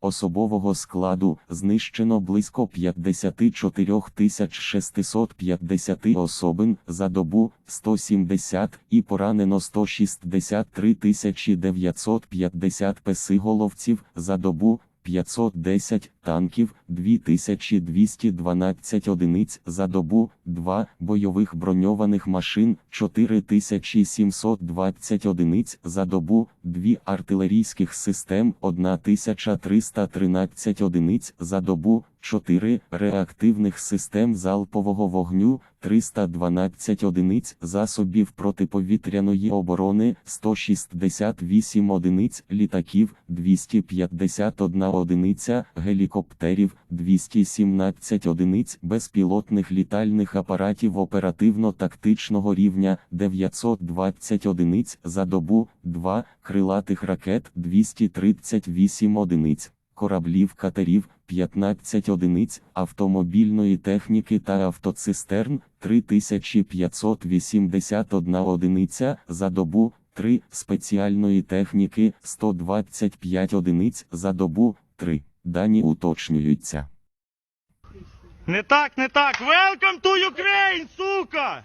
Особового складу знищено близько 54 650 особин за добу 170 і поранено 163 950 песиголовців за добу 510 танків, 2212 одиниць за добу, 2 бойових броньованих машин, 4720 одиниць за добу, 2 артилерійських систем, 1313 одиниць за добу, 4 реактивних систем залпового вогню, 312 одиниць засобів протиповітряної оборони, 168 одиниць літаків, 251 одиниця гелікоптерів, 217 одиниць безпілотних літальних апаратів оперативно-тактичного рівня, 920 одиниць за добу, 2 крилатих ракет, 238 одиниць. Кораблів катерів 15 одиниць, автомобільної техніки та автоцистерн 3581 одиниця за добу, 3 спеціальної техніки 125 одиниць за добу, 3. Дані уточнюються. Не так, не так. Welcome to Ukraine, сука!